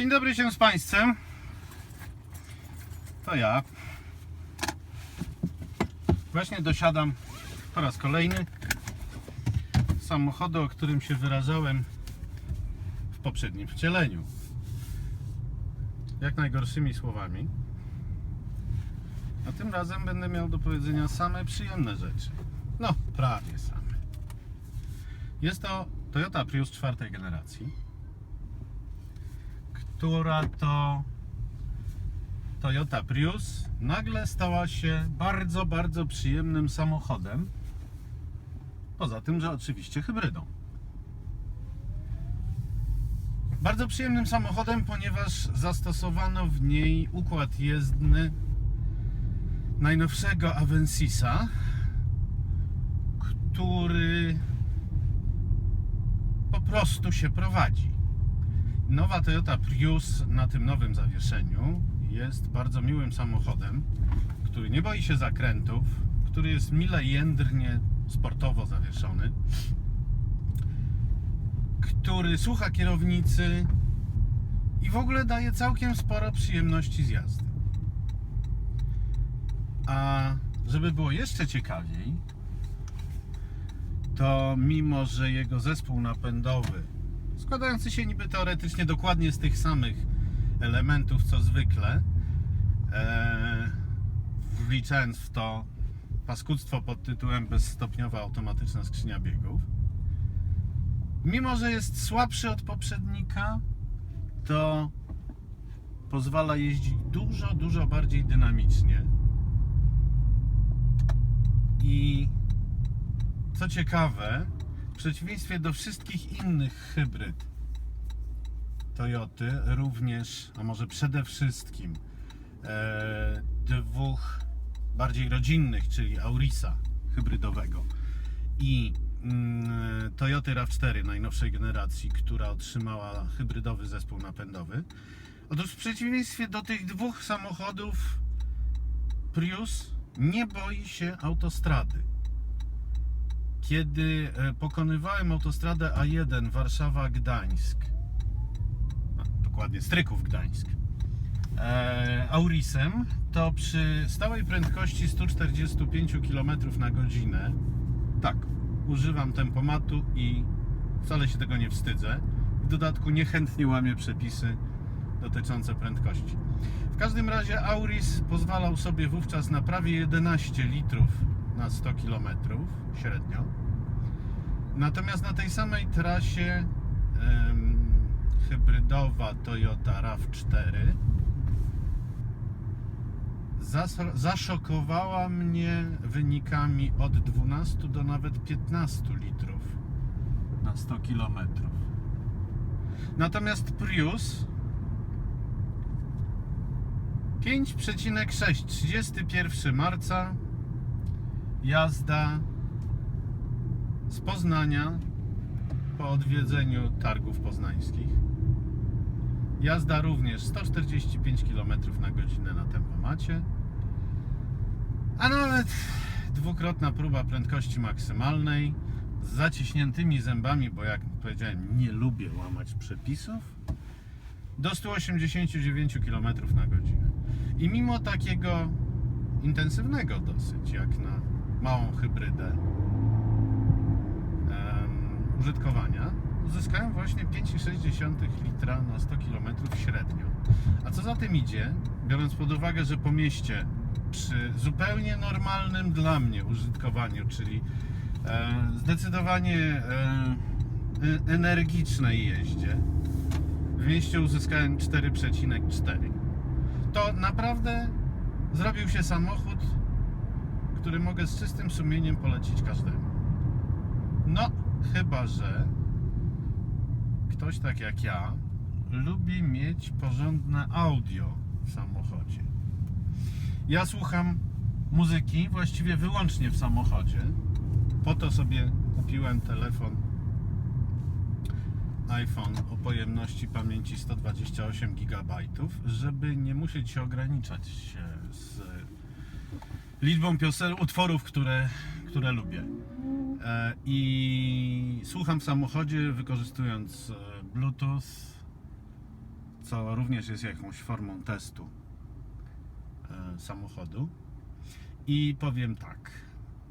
Dzień dobry się z Państwem. To ja. Właśnie dosiadam po raz kolejny samochodu, o którym się wyrażałem w poprzednim wcieleniu. Jak najgorszymi słowami. A tym razem będę miał do powiedzenia same przyjemne rzeczy. No, prawie same. Jest to Toyota Prius czwartej generacji która to Toyota Prius nagle stała się bardzo, bardzo przyjemnym samochodem. Poza tym, że oczywiście hybrydą. Bardzo przyjemnym samochodem, ponieważ zastosowano w niej układ jezdny najnowszego Avensisa, który po prostu się prowadzi. Nowa Toyota Prius na tym nowym zawieszeniu jest bardzo miłym samochodem, który nie boi się zakrętów, który jest mile jędrnie sportowo zawieszony, który słucha kierownicy i w ogóle daje całkiem sporo przyjemności z jazdy. A żeby było jeszcze ciekawiej, to mimo, że jego zespół napędowy składający się niby teoretycznie dokładnie z tych samych elementów co zwykle, e, wliczając w to paskudztwo pod tytułem bezstopniowa automatyczna skrzynia biegów. Mimo, że jest słabszy od poprzednika, to pozwala jeździć dużo, dużo bardziej dynamicznie. I co ciekawe, przeciwieństwie do wszystkich innych hybryd Toyoty, również, a może przede wszystkim e, dwóch bardziej rodzinnych, czyli Aurisa hybrydowego i mm, Toyoty RAV4 najnowszej generacji, która otrzymała hybrydowy zespół napędowy. Otóż w przeciwieństwie do tych dwóch samochodów Prius nie boi się autostrady kiedy e, pokonywałem autostradę A1 Warszawa-Gdańsk, no, dokładnie Stryków-Gdańsk, e, Aurisem, to przy stałej prędkości 145 km na godzinę, tak, używam tempomatu i wcale się tego nie wstydzę. W dodatku niechętnie łamię przepisy dotyczące prędkości. W każdym razie Auris pozwalał sobie wówczas na prawie 11 litrów na 100 km średnio. Natomiast na tej samej trasie em, hybrydowa Toyota RAV4 zas- zaszokowała mnie wynikami od 12 do nawet 15 litrów na 100 km. Natomiast Prius 5,6 31 marca jazda z Poznania po odwiedzeniu targów poznańskich. Jazda również 145 km na godzinę na tempomacie, a nawet dwukrotna próba prędkości maksymalnej z zaciśniętymi zębami, bo jak powiedziałem, nie lubię łamać przepisów, do 189 km na godzinę. I mimo takiego intensywnego dosyć, jak na małą hybrydę em, użytkowania, uzyskałem właśnie 5,6 litra na 100 km średnio. A co za tym idzie, biorąc pod uwagę, że po mieście przy zupełnie normalnym dla mnie użytkowaniu, czyli e, zdecydowanie e, e, energicznej jeździe, w mieście uzyskałem 4,4. To naprawdę zrobił się samochód, który mogę z czystym sumieniem polecić każdemu. No, chyba że ktoś tak jak ja lubi mieć porządne audio w samochodzie. Ja słucham muzyki właściwie wyłącznie w samochodzie. Po to sobie kupiłem telefon iPhone o pojemności pamięci 128 GB, żeby nie musieć się ograniczać z liczbą piosen, utworów, które, które lubię. E, I słucham w samochodzie, wykorzystując e, Bluetooth, co również jest jakąś formą testu e, samochodu. I powiem tak.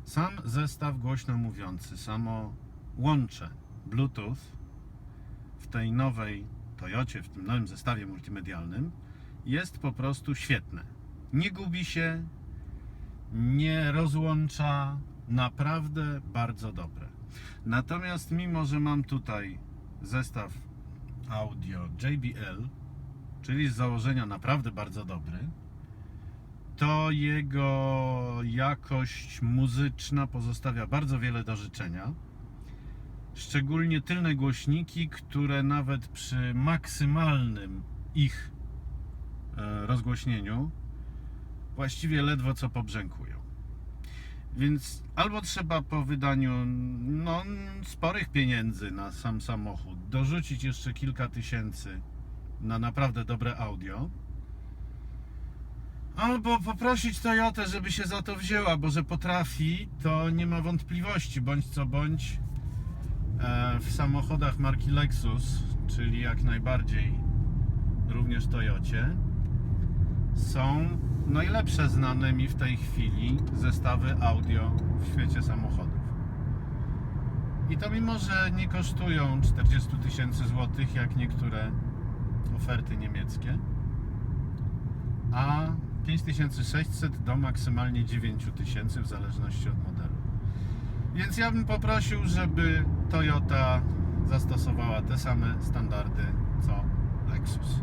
Sam zestaw głośno mówiący, samo łącze Bluetooth w tej nowej Toyocie, w tym nowym zestawie multimedialnym jest po prostu świetne. Nie gubi się, nie rozłącza, naprawdę bardzo dobre. Natomiast mimo, że mam tutaj zestaw audio JBL, czyli z założenia naprawdę bardzo dobry, to jego jakość muzyczna pozostawia bardzo wiele do życzenia. Szczególnie tylne głośniki, które nawet przy maksymalnym ich e, rozgłośnieniu właściwie ledwo co pobrzękują. Więc albo trzeba po wydaniu no, sporych pieniędzy na sam samochód dorzucić jeszcze kilka tysięcy na naprawdę dobre audio, albo poprosić Toyotę, żeby się za to wzięła, bo że potrafi, to nie ma wątpliwości, bądź co bądź e, w samochodach marki Lexus, czyli jak najbardziej również Toyocie, są najlepsze znane mi w tej chwili zestawy audio w świecie samochodów. I to mimo, że nie kosztują 40 tysięcy złotych, jak niektóre oferty niemieckie, a 5600 do maksymalnie 9000 w zależności od modelu. Więc ja bym poprosił, żeby Toyota zastosowała te same standardy co Lexus.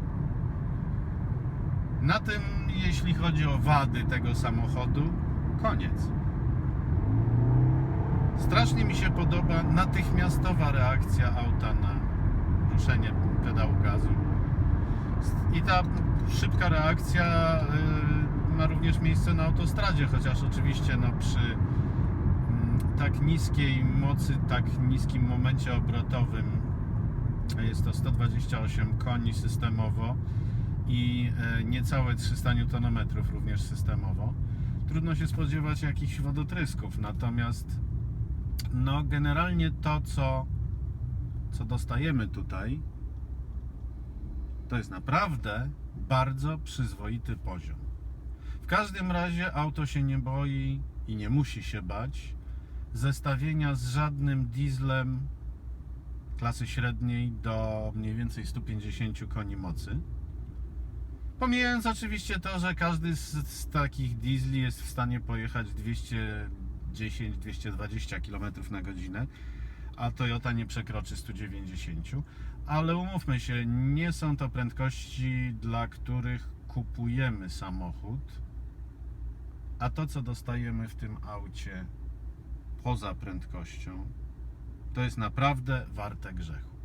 Na tym, jeśli chodzi o wady tego samochodu, koniec. Strasznie mi się podoba natychmiastowa reakcja auta na ruszenie pedału gazu. I ta szybka reakcja y, ma również miejsce na autostradzie, chociaż oczywiście no, przy mm, tak niskiej mocy, tak niskim momencie obrotowym jest to 128 koni systemowo i niecałe 300 Nm również systemowo. Trudno się spodziewać jakichś wodotrysków, natomiast no generalnie to, co, co dostajemy tutaj, to jest naprawdę bardzo przyzwoity poziom. W każdym razie auto się nie boi i nie musi się bać zestawienia z żadnym dieslem klasy średniej do mniej więcej 150 koni mocy. Pomijając oczywiście to, że każdy z, z takich diesli jest w stanie pojechać 210-220 km na godzinę, a Toyota nie przekroczy 190. Ale umówmy się, nie są to prędkości, dla których kupujemy samochód, a to, co dostajemy w tym aucie poza prędkością, to jest naprawdę warte grzechu.